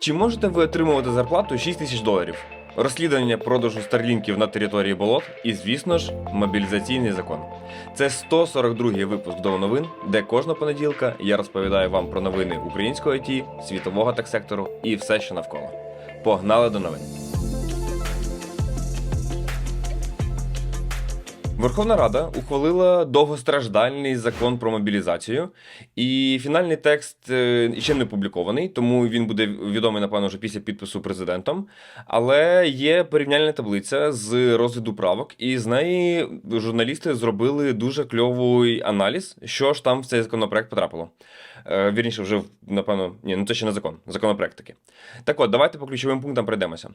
Чи можете ви отримувати зарплату 6 тисяч доларів? Розслідування продажу старлінків на території болот і, звісно ж, мобілізаційний закон. Це 142-й випуск до новин, де кожного понеділка я розповідаю вам про новини українського ІТ, світового так сектору і все, що навколо. Погнали до новин. Верховна Рада ухвалила довгостраждальний закон про мобілізацію, і фінальний текст е, ще не опублікований, тому він буде відомий, напевно, вже після підпису президентом. Але є порівняльна таблиця з розгляду правок, і з неї журналісти зробили дуже кльовий аналіз, що ж там в цей законопроект потрапило. Е, Вірніше, вже напевно, ні, ну це ще не закон, законопроект таки. Так от, давайте по ключовим пунктам пройдемося.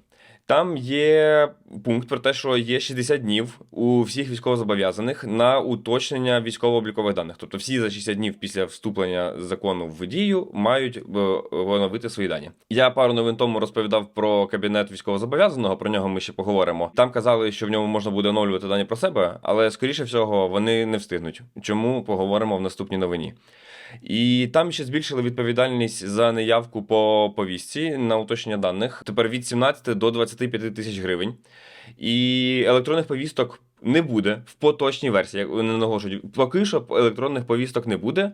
Там є пункт про те, що є 60 днів у всіх військовозобов'язаних на уточнення військово-облікових даних. Тобто всі за 60 днів після вступлення закону в дію мають е, оновити свої дані. Я пару новин тому розповідав про кабінет військовозобов'язаного, про нього ми ще поговоримо. Там казали, що в ньому можна буде оновлювати дані про себе, але скоріше всього вони не встигнуть. Чому поговоримо в наступній новині? І там ще збільшили відповідальність за неявку по повістці на уточнення даних. Тепер від 17 до 25 тисяч гривень. І електронних повісток не буде в поточній версії. Як вони наголошують, поки що електронних повісток не буде.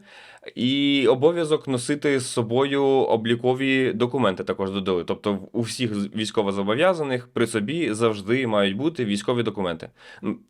І обов'язок носити з собою облікові документи також додали. Тобто, у всіх військовозобов'язаних при собі завжди мають бути військові документи.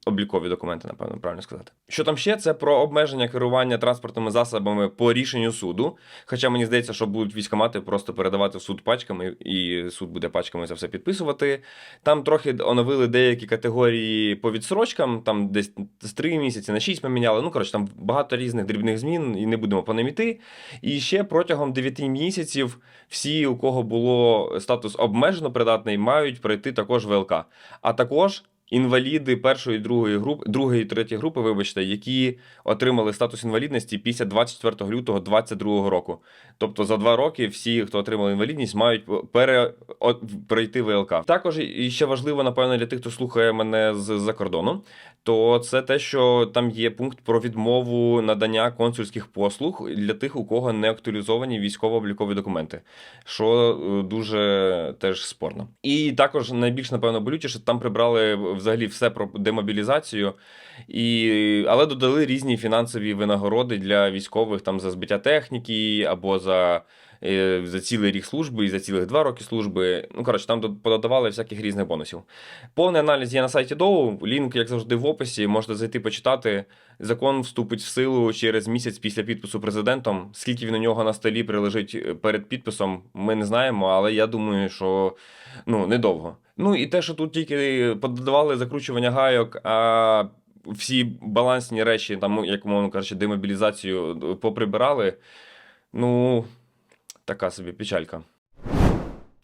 Облікові документи, напевно, правильно сказати. Що там ще? Це про обмеження керування транспортними засобами по рішенню суду. Хоча мені здається, що будуть військомати просто передавати в суд пачками, і суд буде пачками це все підписувати. Там трохи оновили деякі категорії по відсрочкам, там десь з 3 місяці на 6 поміняли. Ну, коротше, там багато різних дрібних змін, і не будемо по ним іти. І ще протягом 9 місяців всі, у кого було статус обмежено придатний, мають пройти також ВЛК. А також. Інваліди першої другої групи, другої третьої групи, вибачте, які отримали статус інвалідності після 24 лютого 2022 року. Тобто за два роки всі, хто отримали інвалідність, мають пере... пройти ВЛК. Також і ще важливо, напевно, для тих, хто слухає мене з-за кордону, то це те, що там є пункт про відмову надання консульських послуг для тих, у кого не актуалізовані військово-облікові документи, що е, дуже теж спорно. І також найбільш напевно болючіше, там прибрали взагалі все про демобілізацію, і, але додали різні фінансові винагороди для військових там за збиття техніки або за. Е, За цілий рік служби і за цілих два роки служби. Ну, коротше, там пододавали всяких різних бонусів. Повний аналіз є на сайті ДОУ. Лінк, як завжди, в описі. Можете зайти почитати. Закон вступить в силу через місяць після підпису президентом. Скільки він у нього на столі прилежить е, перед підписом, ми не знаємо, але я думаю, що ну, недовго. Ну і те, що тут тільки подавали закручування гайок, а всі балансні речі, там, як мовно кажучи, демобілізацію поприбирали. Ну, така собі печалька.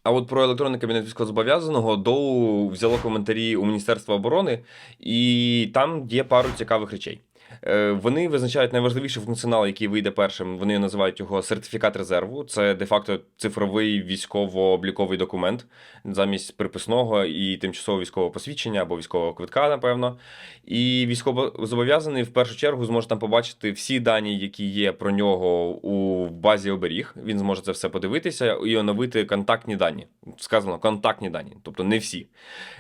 А от про електронний кабінет військовозобов'язаного ДОУ взяло коментарі у Міністерства оборони, і там є пару цікавих речей. Е, Вони визначають найважливіший функціонал, який вийде першим. Вони називають його сертифікат резерву. Це де-факто цифровий військово-обліковий документ замість приписного і тимчасового військового посвідчення або військового квитка, напевно. І військовозобов'язаний в першу чергу зможе там побачити всі дані, які є про нього у базі оберіг. Він зможе це все подивитися і оновити контактні дані. Сказано контактні дані, тобто не всі.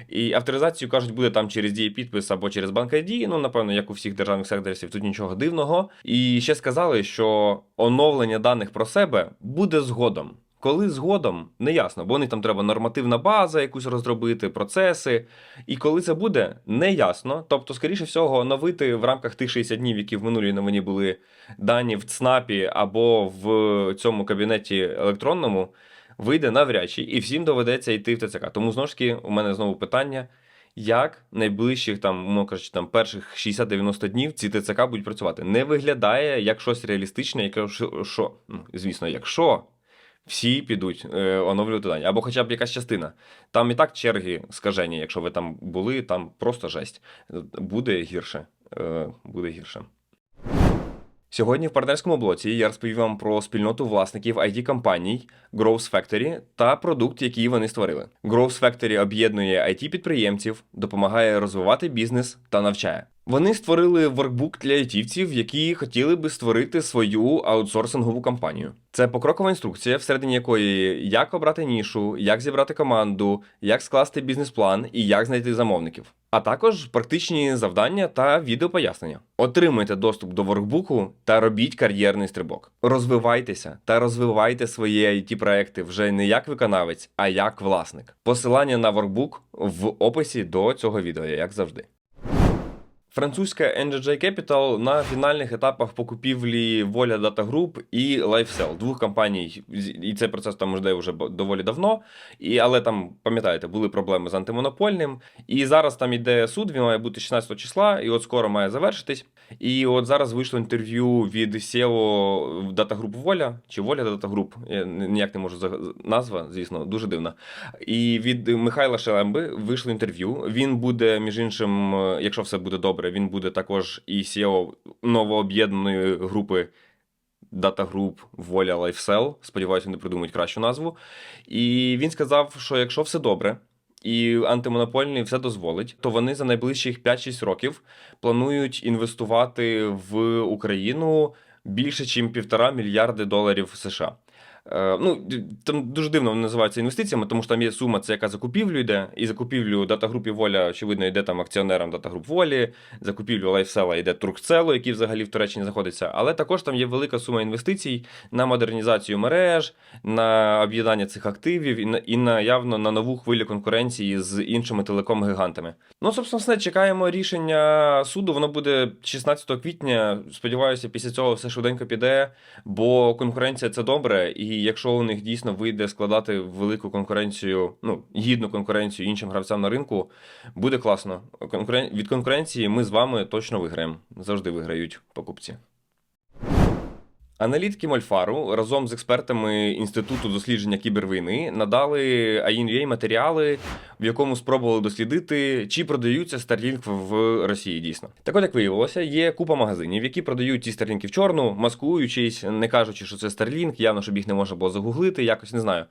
І авторизацію кажуть, буде там через дії підпис або через банк ID, ну напевно, як у всіх державних секторів, тут нічого дивного. І ще сказали, що оновлення даних про себе буде згодом. Коли згодом, не ясно, бо вони там треба нормативна база якусь розробити, процеси. І коли це буде, не ясно. Тобто, скоріше всього, оновити в рамках тих 60 днів, які в минулій новині були дані в ЦНАПі або в цьому кабінеті електронному, вийде навряд чи, і всім доведеться йти в ТЦК. Тому знову ж таки, у мене знову питання. Як найближчих там, умовно кажучи, там перших 60-90 днів ці ТЦК будуть працювати? Не виглядає як щось реалістичне, яке що, ну, звісно, якщо всі підуть е, оновлювати дані, або хоча б якась частина. Там і так черги скажені, якщо ви там були, там просто жесть. Буде гірше. Е, буде гірше. Сьогодні в партнерському блоці я розповів вам про спільноту власників it компаній Growth Factory та продукт, який вони створили. Growth Factory об'єднує it підприємців допомагає розвивати бізнес та навчає. Вони створили воркбук для айтівців, які хотіли би створити свою аутсорсингову компанію. Це покрокова інструкція, всередині якої як обрати нішу, як зібрати команду, як скласти бізнес-план і як знайти замовників. А також практичні завдання та відеопояснення. Отримуйте доступ до воркбуку та робіть кар'єрний стрибок. Розвивайтеся та розвивайте свої it проекти вже не як виконавець, а як власник. Посилання на воркбук в описі до цього відео, як завжди. Французька NGJ Capital на фінальних етапах по купівлі Воля Data Group і LifeSell, двох компаній, і цей процес там йде вже доволі давно. І, але там, пам'ятаєте, були проблеми з антимонопольним. І зараз там йде суд, він має бути 16 числа, і от скоро має завершитись. І от зараз вийшло інтерв'ю від SEO Data Group Воля чи Воля Data Group, я ніяк не можу за назва, звісно, дуже дивна. І від Михайла Шелемби вийшло інтерв'ю. Він буде, між іншим, якщо все буде добре, він буде також і CEO новооб'єднаної групи Data Group Воля LifeSell. Сподіваюся, вони придумають кращу назву. І він сказав, що якщо все добре. І антимонопольний все дозволить, то вони за найближчих 5-6 років планують інвестувати в Україну більше, ніж півтора мільярди доларів США. Е, ну, там дуже дивно вони називаються інвестиціями, тому що там є сума, це яка закупівлю йде, і закупівлю датагрупі Воля, очевидно, йде там акціонерам датагруп Волі, закупівлю Лайфсела йде Туркцелу, який взагалі в Туреччині знаходиться. Але також там є велика сума інвестицій на модернізацію мереж, на об'єднання цих активів і на, і на явно на нову хвилю конкуренції з іншими телеком-гігантами. Ну, собственно, все, чекаємо рішення суду. Воно буде 16 квітня. Сподіваюся, після цього все швиденько піде, бо конкуренція це добре. І якщо у них дійсно вийде складати велику конкуренцію, ну гідну конкуренцію іншим гравцям на ринку, буде класно. Конкурен... Від конкуренції ми з вами точно виграємо. Завжди виграють покупці. Аналітики Мольфару разом з експертами Інституту дослідження кібервійни надали AINUA матеріали, в якому спробували дослідити, чи продаються Starlink в Росії дійсно. Так от, як виявилося, є купа магазинів, які продають ті Starlink в чорну, маскуючись, не кажучи, що це Starlink, явно, щоб їх не можна було загуглити, якось не знаю.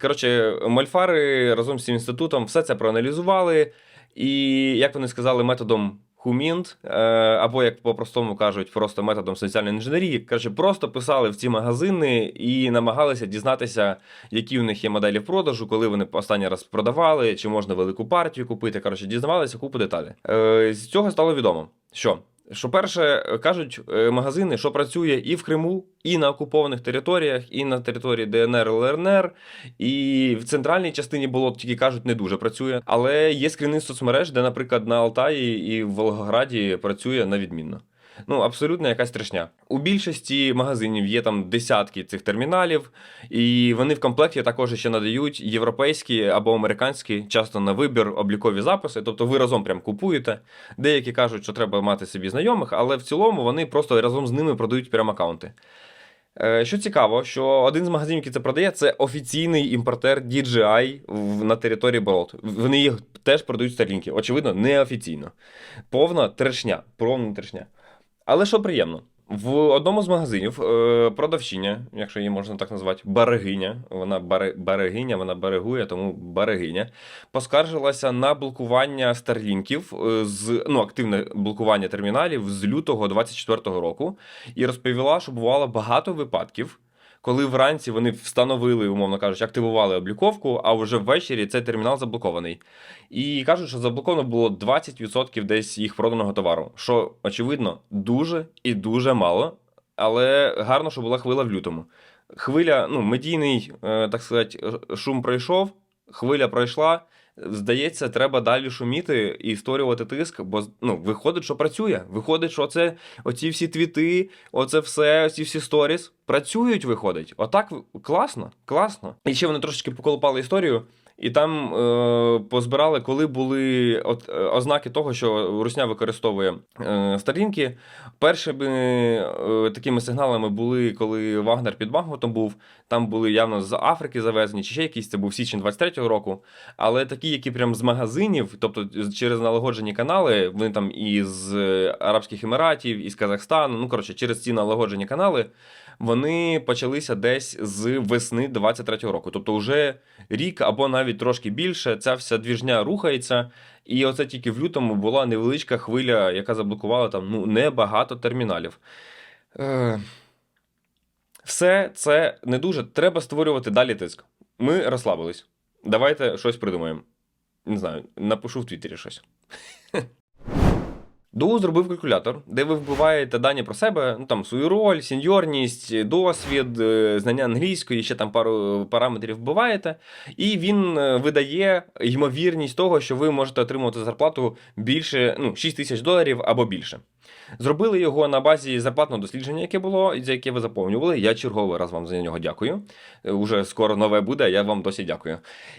Коротше, Мольфари разом з цим інститутом все це проаналізували, і як вони сказали, методом. Хумінт, е, або як по-простому кажуть, просто методом соціальної інженерії. каже, просто писали в ці магазини і намагалися дізнатися, які в них є моделі продажу, коли вони останній раз продавали, чи можна велику партію купити. Коротше, дізнавалися купу деталей. Е, З цього стало відомо, що. Що перше кажуть е, магазини, що працює і в Криму, і на окупованих територіях, і на території ДНР, ЛНР, і в центральній частині було тільки кажуть, не дуже працює. Але є скріни соцмереж, де, наприклад, на Алтаї і в Волгограді працює на відмінно. Ну, абсолютно якась трешня. У більшості магазинів є там десятки цих терміналів, і вони в комплекті також ще надають європейські або американські, часто на вибір облікові записи. Тобто ви разом прям купуєте. Деякі кажуть, що треба мати собі знайомих, але в цілому вони просто разом з ними продають прям аккаунти. Е, Що цікаво, що один з магазинів, який це продає, це офіційний імпортер DJI на території болот. Вони їх теж продають старлінки. Очевидно, неофіційно. Повна трешня. Повна трешня. Але що приємно, в одному з магазинів е, продавчиня, якщо її можна так назвати, берегиня, вона баре, барегиня, вона берегує, тому берегиня, поскаржилася на блокування старлінків е, з ну, активне блокування терміналів з лютого 24-го року, і розповіла, що бувало багато випадків. Коли вранці вони встановили, умовно кажучи, активували обліковку, а вже ввечері цей термінал заблокований. І кажуть, що заблоковано було 20% десь їх проданого товару, що очевидно дуже і дуже мало, але гарно, що була хвиля в лютому. Хвиля, ну, медійний, е, так сказати, шум пройшов, хвиля пройшла. Здається, треба далі шуміти і створювати тиск, бо ну, виходить, що працює. Виходить, що це оці всі твіти, оце все, оці всі сторіс працюють, виходить. Отак класно, класно. І ще вони трошечки поколупали історію. І там е, позбирали, коли були от, е, ознаки того, що Русня використовує е, сторінки. Першими е, такими сигналами були, коли Вагнер під Бахмутом був. Там були явно з Африки завезені, чи ще якісь це був січень 23-го року. Але такі, які прям з магазинів, тобто через налагоджені канали, вони там із Арабських Еміратів, із Казахстану, ну коротше, через ці налагоджені канали вони почалися десь з весни 23-го року. Тобто, вже рік або навіть трошки більше. Ця вся двіжня рухається. І оце тільки в лютому була невеличка хвиля, яка заблокувала там ну, небагато терміналів. Е... Все це не дуже. Треба створювати далі тиск. Ми розслабились. Давайте щось придумаємо. Не знаю, напишу в Твіттері щось. Доу зробив калькулятор, де ви вбиваєте дані про себе, ну там свою роль, сеньорність, досвід, е, знання англійської, ще там пару параметрів вбиваєте, і він е, видає ймовірність того, що ви можете отримувати зарплату більше ну, 6 тисяч доларів або більше. Зробили його на базі зарплатного дослідження, яке було, за яке ви заповнювали. Я черговий раз вам за нього дякую. Е, Уже скоро нове буде, я вам досі дякую.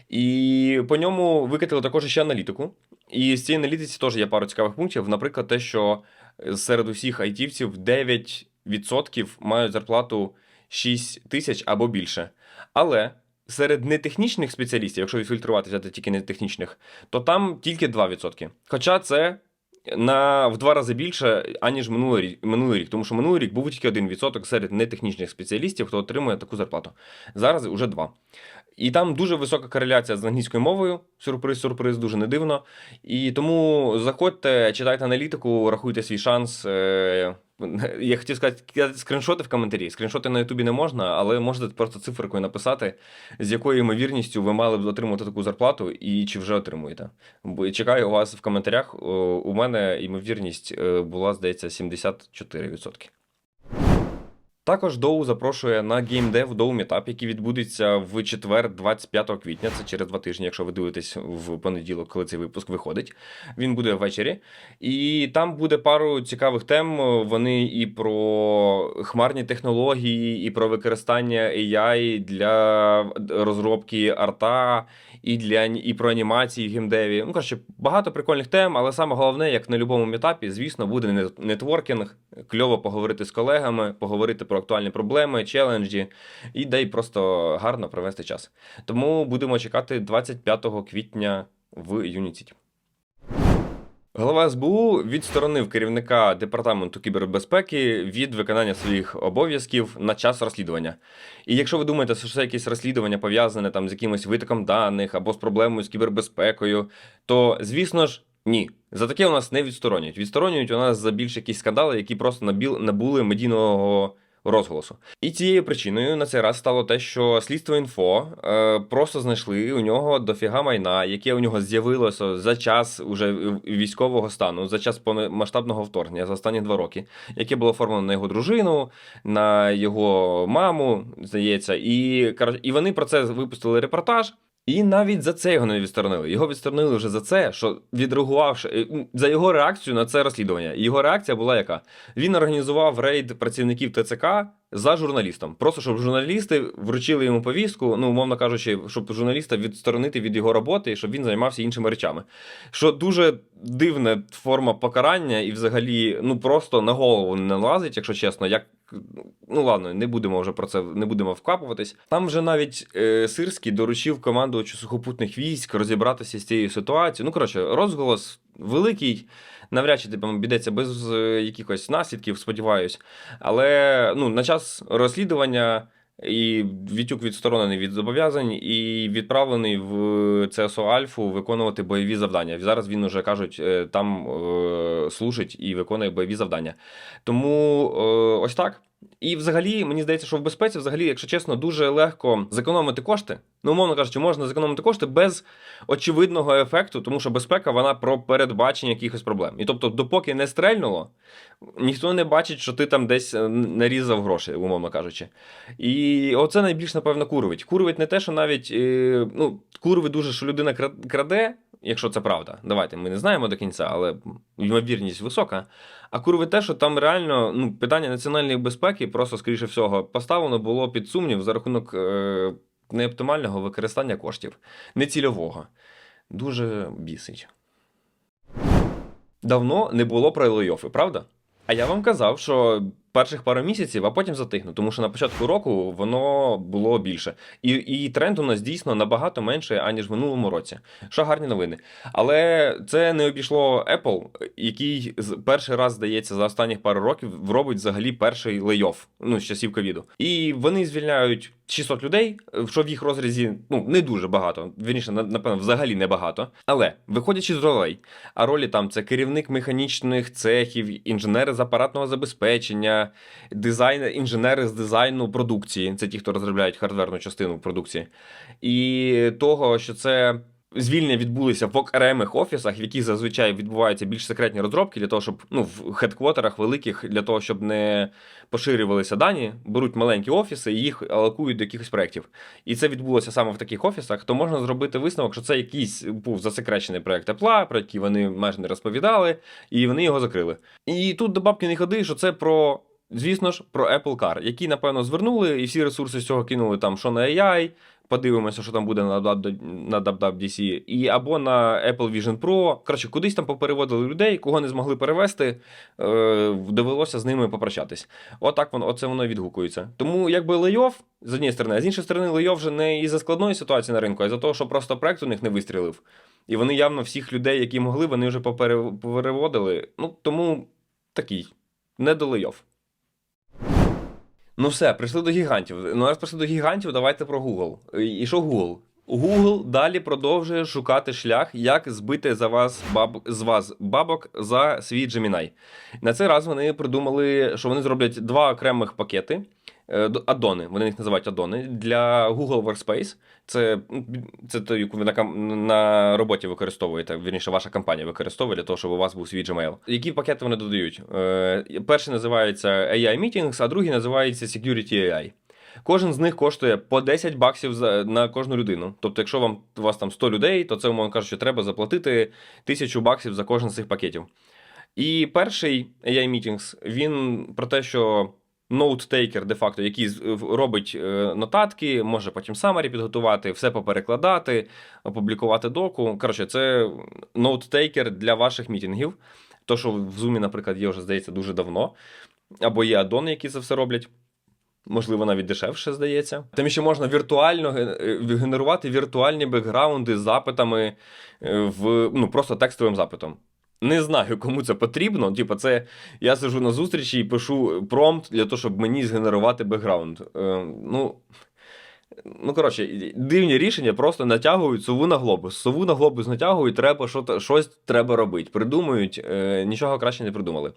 І по ньому викатили також ще аналітику. І з цієї аналітиці теж є пару цікавих пунктів. Наприклад, те, що серед усіх айтівців 9% мають зарплату 6 тисяч або більше. Але серед нетехнічних спеціалістів, якщо відфільтрувати взяти тільки нетехнічних, то там тільки 2%. Хоча це на в два рази більше, аніж минулий рік, минулий рік. Тому що минулий рік був тільки 1% серед нетехнічних спеціалістів, хто отримує таку зарплату. Зараз уже 2%. І там дуже висока кореляція з англійською мовою. Сюрприз, сюрприз, дуже не дивно. І тому заходьте, читайте аналітику, рахуйте свій шанс. Я хотів сказати, скріншоти в коментарі. Скріншоти на Ютубі не можна, але можете просто циферкою написати, з якою ймовірністю ви мали б отримати таку зарплату і чи вже отримуєте. Бо чекаю у вас в коментарях. У мене ймовірність е, була, здається, 74%. Також Доу запрошує на геймдев Доу Meetup, який відбудеться в четвер, 25 квітня. Це через два тижні, якщо ви дивитесь в понеділок, коли цей випуск виходить. Він буде ввечері. І там буде пару цікавих тем. Вони і про хмарні технології, і про використання AI для розробки арта, і для і про анімації в геймдеві. Ну, коротше, багато прикольних тем, але саме головне, як на будь-якому метапі, звісно, буде нетворкінг, кльово поговорити з колегами, поговорити про актуальні проблеми, челенджі, і дай просто гарно провести час. Тому будемо чекати 25 квітня в Юніціті. Голова СБУ відсторонив керівника департаменту кібербезпеки від виконання своїх обов'язків на час розслідування. І якщо ви думаєте, що це якесь розслідування пов'язане там з якимось витоком даних або з проблемою з кібербезпекою, то звісно ж. Ні, за таке у нас не відсторонюють. Відсторонюють у нас за більш якісь скандали, які просто набіл, набули медійного розголосу. І цією причиною на цей раз стало те, що слідство інфо е, просто знайшли у нього дофіга майна, яке у нього з'явилося за час уже військового стану, за час масштабного вторгнення за останні два роки, яке було оформлено на його дружину, на його маму, здається, і і вони про це випустили репортаж. І навіть за це його не відсторонили. Його відсторонили вже за це, що відреагувавши е, за його реакцію на це розслідування. Його реакція була яка? Він організував рейд працівників ТЦК за журналістом. Просто щоб журналісти вручили йому повістку, ну умовно кажучи, щоб журналіста відсторонити від його роботи, щоб він займався іншими речами. Що дуже дивна форма покарання, і взагалі ну просто на голову не налазить, якщо чесно, як. Ну ладно, не будемо вже про це не будемо вкапуватись. Там вже навіть е, Сирський доручив командувачу сухопутних військ розібратися з цією ситуацією. Ну коротше, розголос великий навряд чи типу, обійдеться без е, якихось наслідків, сподіваюсь. Але ну, на час розслідування. І Вітюк відсторонений від зобов'язань і відправлений в ЦСО Альфу виконувати бойові завдання. Зараз він уже кажуть, е, там е, служить і виконує бойові завдання. Тому е, ось так. І взагалі, мені здається, що в безпеці, взагалі, якщо чесно, дуже легко зекономити кошти. Ну, умовно кажучи, можна зекономити кошти без очевидного ефекту, тому що безпека вона про передбачення якихось проблем. І тобто, допоки не стрельнуло, ніхто не бачить, що ти там десь е, нарізав гроші, умовно кажучи. І оце найбільш, напевно, курвить. Курвить не те, що навіть е, ну, курвить дуже, що людина краде якщо це правда. Давайте ми не знаємо до кінця, але ймовірність висока. А курви те, що там реально ну, питання національної безпеки, просто, скоріше всього, поставлено було під сумнів за рахунок е, неоптимального використання коштів, нецільового. Дуже бісить. Давно не було про лейофи, правда? А я вам казав, що перших пару місяців, а потім затихне, тому що на початку року воно було більше. І, і тренд у нас дійсно набагато менше, аніж в минулому році. Що гарні новини. Але це не обійшло Apple, який перший раз, здається, за останніх пару років робить взагалі перший лейоф ну, з часів ковіду. І вони звільняють 600 людей, що в їх розрізі ну, не дуже багато. Вірніше, на- напевно, взагалі не багато. Але виходячи з ролей, а ролі там це керівник механічних цехів, інженери з апаратного забезпечення, дизайнер, інженери з дизайну продукції. Це ті, хто розробляють хардверну частину продукції. І того, що це. Звільнення відбулися в окремих офісах, в яких зазвичай відбуваються більш секретні розробки, для того, щоб ну в хедквотерах великих, для того, щоб не поширювалися дані, беруть маленькі офіси і їх алокують до якихось проєктів. І це відбулося саме в таких офісах, то можна зробити висновок, що це якийсь був засекречений проєкт Apple, про який вони майже не розповідали, і вони його закрили. І тут до бабки не ходи, що це про. Звісно ж, про Apple Car, які, напевно, звернули, і всі ресурси з цього кинули там, що на AI, подивимося, що там буде на WWDC, і або на Apple Vision Pro. Коротше, кудись там попереводили людей, кого не змогли перевести, е, довелося з ними попрощатись. Отак воно, оце воно відгукується. Тому якби лейоф з однієї сторони, а з іншої сторони, лейоф вже не із-за складної ситуації на ринку, а із-за того, що просто проект у них не вистрілив. І вони явно всіх людей, які могли, вони вже попереводили. Ну, тому такий, не до лейоф. Ну все, прийшли до гігантів. Ну, раз прийшли до гігантів, давайте про Google. І що Google? Google далі продовжує шукати шлях, як збити за вас баб... з вас бабок за свій Gemini. На цей раз вони придумали, що вони зроблять два окремих пакети. Е, Аддони, вони їх називають аддони для Google Workspace. Це, це той, яку ви на, на роботі використовуєте. Вірніше, ваша компанія використовує для того, щоб у вас був свій Gmail. Які пакети вони додають? Е, Перший називається AI Meetings, а другий називається Security AI. Кожен з них коштує по 10 баксів на кожну людину. Тобто, якщо вам у вас там 100 людей, то це, умовно кажучи, треба заплатити 1000 баксів за кожен з цих пакетів. І перший AI Meetings, він про те, що ноут-тейкер, де-факто, який робить е, нотатки, може потім самарі підготувати, все поперекладати, опублікувати доку. Коротше, це ноут-тейкер для ваших мітингів. То, що в Zoom, наприклад, є вже, здається, дуже давно. Або є аддони, які це все роблять. Можливо, навіть дешевше здається. Там ще можна віртуально е, генерувати віртуальні бекграунди з запитами е, в ну просто текстовим запитом. Не знаю, кому це потрібно. Типа, це я сижу на зустрічі і пишу промпт для того, щоб мені згенерувати бекграунд. Е, ну. Ну, коротше, дивні рішення просто натягують сову на глобус. Сову на глобус натягують, треба що щось треба робити. Придумують, е, нічого краще не придумали.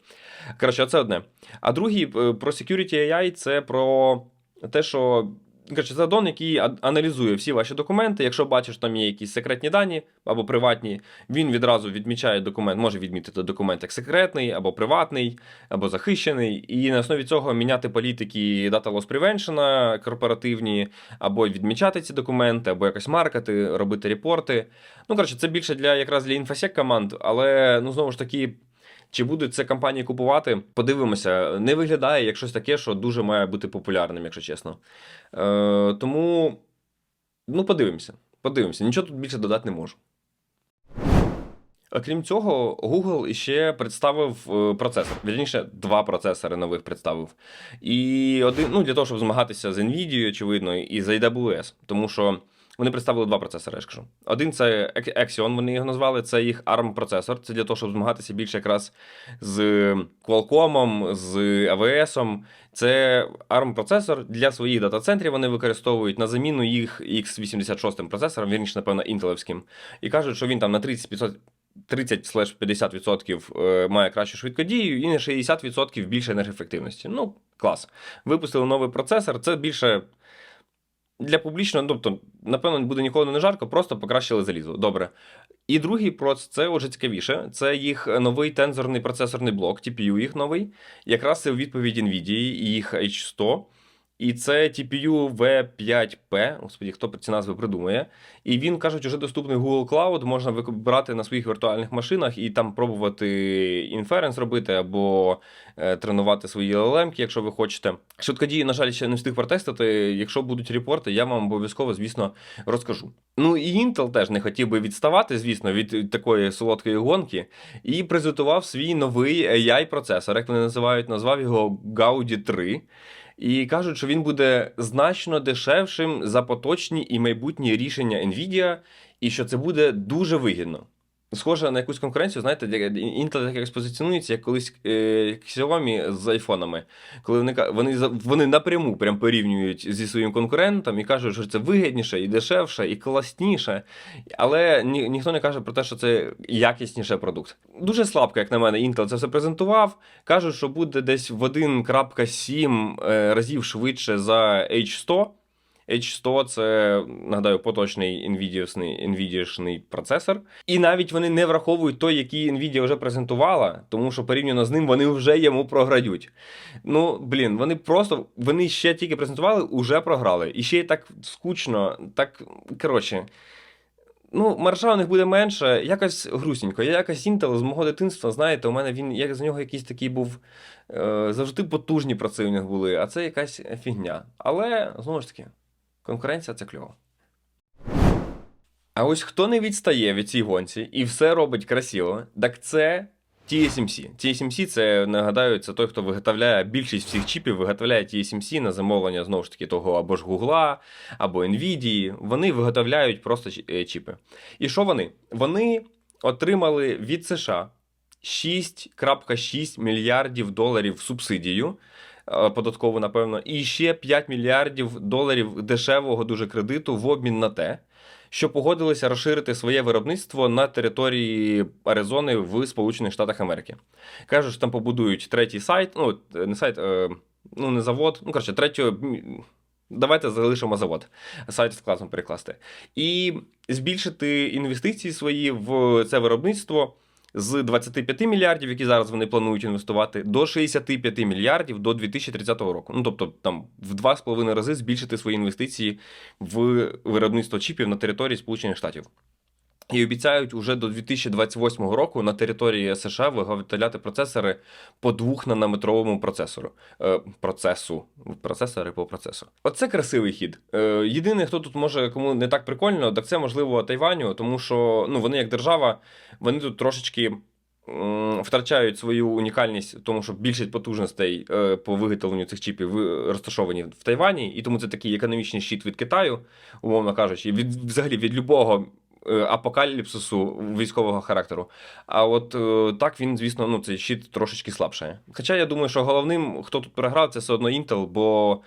Коротше, це одне. А другий е, про Security AI це про те, що. Коротше, це аддон, який аналізує всі ваші документи. Якщо бачиш, там є якісь секретні дані або приватні, він відразу відмічає документ, може відмітити документ як секретний, або приватний, або захищений, і на основі цього міняти політики Data Loss Prevention корпоративні, або відмічати ці документи, або якось маркати, робити репорти. Ну, коротше, це більше для якраз для інфосек команд, але ну знову ж таки. Чи будуть це компанії купувати? Подивимося. Не виглядає як щось таке, що дуже має бути популярним, якщо чесно. Е, тому, ну, подивимося. Подивимося. Нічого тут більше додати не можу. Окрім цього, Google іще представив е, процесор. Вірніше, два процесори нових представив. І один, ну, для того, щоб змагатися з Nvidia, очевидно, і з AWS. Тому що вони представили два процесори, я ж кажу. Один це Axion, вони його назвали, це їх ARM-процесор. Це для того, щоб змагатися більше якраз з Qualcomm, з AWS. Це ARM-процесор для своїх дата-центрів вони використовують на заміну їх x86 процесором, вірніше, напевно, інтелевським. І кажуть, що він там на 30 30-50% е, має кращу швидкодію і на 60% більше енергоефективності. Ну, клас. Випустили новий процесор. Це більше для публічного, тобто, напевно, буде ніколи не жарко, просто покращили залізо. Добре. І другий проц, це вже цікавіше. Це їх новий тензорний процесорний блок, TPU їх новий. Якраз це у відповідь NVIDIA і їх H100. І це TPU V5P, господі, хто ці назви придумує. І він кажуть, вже доступний Google Cloud, можна брати на своїх віртуальних машинах і там пробувати інференс робити або е, тренувати свої LLM, якщо ви хочете. Швидкодії, на жаль, ще не встиг протестити. Якщо будуть репорти, я вам обов'язково, звісно, розкажу. Ну і Intel теж не хотів би відставати, звісно, від такої солодкої гонки, і презентував свій новий AI-процесор, як вони називають, назвав його Gaudi 3. І кажуть, що він буде значно дешевшим за поточні і майбутні рішення Nvidia, і що це буде дуже вигідно. Схоже на якусь конкуренцію, знаєте, Intel так якось позиціонується, як колись е, Xiaomi з айфонами, коли вони, вони, вони напряму прям порівнюють зі своїм конкурентом і кажуть, що це вигідніше, і дешевше, і класніше. Але ні, ніхто не каже про те, що це якісніше продукт. Дуже слабко, як на мене, Intel це все презентував. Кажуть, що буде десь в 1.7 е, разів швидше за H100. H100 це, нагадаю, поточний NVIDIA-шний, NVIDIA-шний процесор. І навіть вони не враховують той, який Nvidia вже презентувала, тому що порівняно з ним вони вже йому програють. Ну, блін, вони просто вони ще тільки презентували, уже програли. І ще й так скучно, так коротше. Ну, маржа у них буде менше, якось грустненько. Я якось Intel з мого дитинства, знаєте, у мене він як з нього якийсь такий був е, завжди потужні них були, а це якась фігня. Але знову ж таки, конкуренція це кльово. А ось хто не відстає від цій гонці і все робить красиво, так це TSMC. TSMC це, нагадаю, це той, хто виготовляє більшість всіх чіпів, виготовляє TSMC на замовлення знову ж таки того або ж Гугла, або Nvidia. Вони виготовляють просто е, чіпи. І що вони? Вони отримали від США 6,6 мільярдів доларів субсидію. Е, Податкову, напевно, і ще 5 мільярдів доларів дешевого дуже кредиту в обмін на те, що погодилися розширити своє виробництво на території Аризони в Сполучених Штатах Америки. Кажуть, що там побудують третій сайт, ну не сайт, е, ну не завод, ну коротше, третього. Давайте залишимо завод. Сайт складно перекласти. І збільшити інвестиції свої в це виробництво з 25 мільярдів, які зараз вони планують інвестувати, до 65 мільярдів до 2030 року. Ну тобто там в 2,5 рази збільшити свої інвестиції в виробництво чіпів на території Сполучених Штатів. І обіцяють уже до 2028 року на території США виготовляти процесори по 2 нанометровому процесору. Е, процесу. Процесори по процесу. Оце красивий хід. Е, єдине, хто тут може, кому не так прикольно, так це можливо Тайваню, тому що ну, вони як держава, вони тут трошечки. Втрачають свою унікальність, тому що більшість потужностей е, по виготовленню цих чіпів розташовані в Тайвані, і тому це такий економічний щит від Китаю, умовно кажучи, від взагалі від любого апокаліпсису військового характеру. А от е, так він, звісно, ну цей щит трошечки слабшає. Хоча я думаю, що головним, хто тут програв, це все одно Intel, бо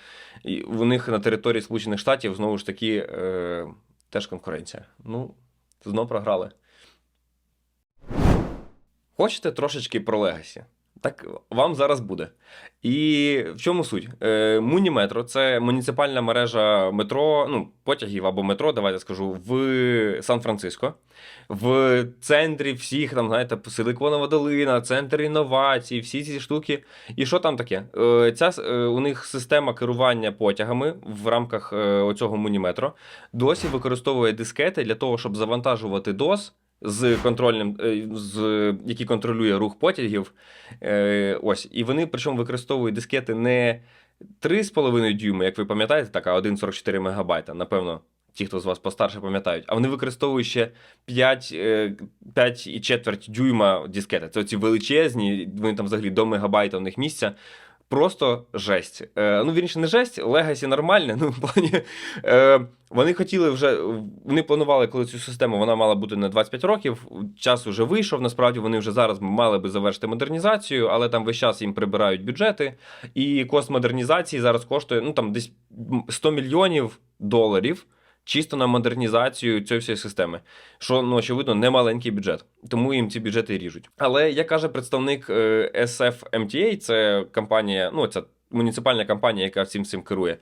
у них на території Сполучених Штатів знову ж таки е, теж конкуренція. Ну, знов програли. Хочете трошечки про Легасі? Так вам зараз буде. І в чому суть? Е, Муніметро це муніципальна мережа метро, ну, потягів або метро, давайте скажу, в Сан-Франциско. В центрі всіх, там, знаєте, Силиконова долина, центр інновацій, всі ці штуки. І що там таке? Е, Ця е, у них система керування потягами в рамках е, оцього муніметро досі використовує дискети для того, щоб завантажувати DOS з контрольним, е, з, який контролює рух потягів. Е, ось, і вони причому використовують дискети не 3,5 дюйма, як ви пам'ятаєте, така 1,44 мегабайта, напевно. Ті, хто з вас постарше пам'ятають, а вони використовують ще 5, е, 5 і четверть дюйма дискети. Це ці величезні, вони там взагалі до мегабайта у них місця. Просто жесть. Е, ну, вірніше, не жесть, Legacy нормальне. Ну, в плані, е, вони хотіли вже, вони планували, коли цю систему вона мала бути на 25 років. Час вже вийшов. Насправді вони вже зараз мали би завершити модернізацію, але там весь час їм прибирають бюджети. І кост модернізації зараз коштує ну, там, десь 100 мільйонів доларів. Чисто на модернізацію цієї всієї системи, що ну очевидно не маленький бюджет, тому їм ці бюджети ріжуть. Але як каже представник е, SFMTA, це компанія, ну це муніципальна компанія, яка всім цим керує,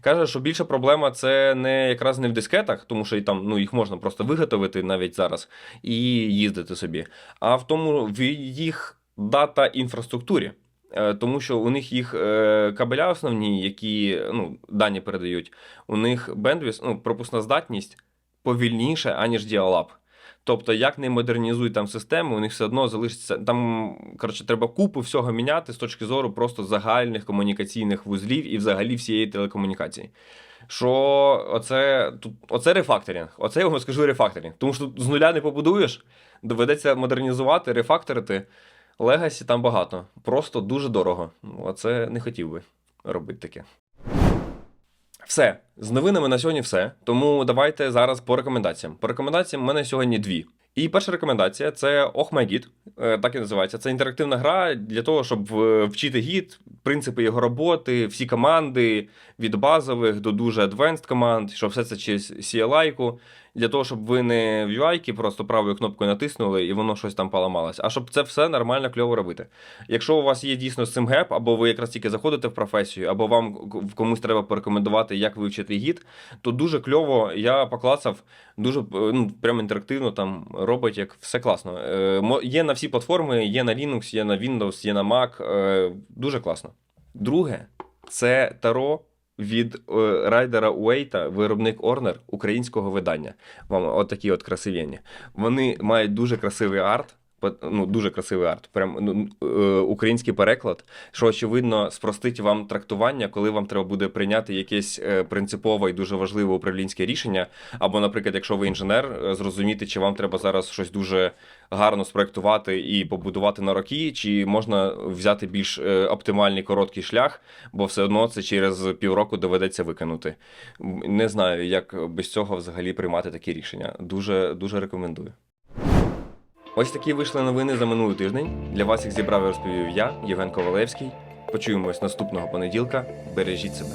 каже, що більша проблема це не якраз не в дискетах, тому що і там ну їх можна просто виготовити навіть зараз і їздити собі, а в тому в їх дата інфраструктурі. Е, тому що у них їх е, кабеля основні, які ну, дані передають, у них бендвіс, ну, пропускна здатність повільніша, аніж діалаб. Тобто, як не модернізуй там систему, у них все одно залишиться. Там, коротше, треба купу всього міняти з точки зору просто загальних комунікаційних вузлів і взагалі всієї телекомунікації. Що оце, тут, оце рефакторинг. Оце я вам скажу рефакторинг. Тому що тут з нуля не побудуєш, доведеться модернізувати, рефакторити. Легасі там багато. Просто дуже дорого. Оце не хотів би робити таке. Все. З новинами на сьогодні все. Тому давайте зараз по рекомендаціям. По рекомендаціям в мене сьогодні дві. І перша рекомендація це Oh My Git, е, так і називається. Це інтерактивна гра для того, щоб е, вчити гід, принципи його роботи, всі команди від базових до дуже advanced команд, щоб все це через CLI-ку, для того, щоб ви не в UI просто правою кнопкою натиснули і воно щось там поламалось, а щоб це все нормально кльово робити. Якщо у вас є дійсно з цим геп, або ви якраз тільки заходите в професію, або вам комусь треба порекомендувати, як вивчити гід, то дуже кльово я поклацав, дуже е, ну, прям інтерактивно там робить, як все класно. Е, Є на всі платформи, є на Linux, є на Windows, є на Mac. е, Дуже класно. Друге, це Таро від е, райдера Уейта, виробник Орнер українського видання. Вам отакі от красивенні. Вони мають дуже красивий арт. Ну, дуже красивий арт, прям ну, е, український переклад, що очевидно спростить вам трактування, коли вам треба буде прийняти якесь е, принципове і дуже важливе управлінське рішення. Або, наприклад, якщо ви інженер, е, зрозуміти, чи вам треба зараз щось дуже гарно спроектувати і побудувати на роки, чи можна взяти більш оптимальний короткий шлях, бо все одно це через півроку доведеться викинути. Не знаю, як без цього взагалі приймати такі рішення. Дуже дуже рекомендую. Ось такі вийшли новини за минулий тиждень. Для вас їх зібрав і розповів я, Євген Ковалевський. Почуємось наступного понеділка. Бережіть себе.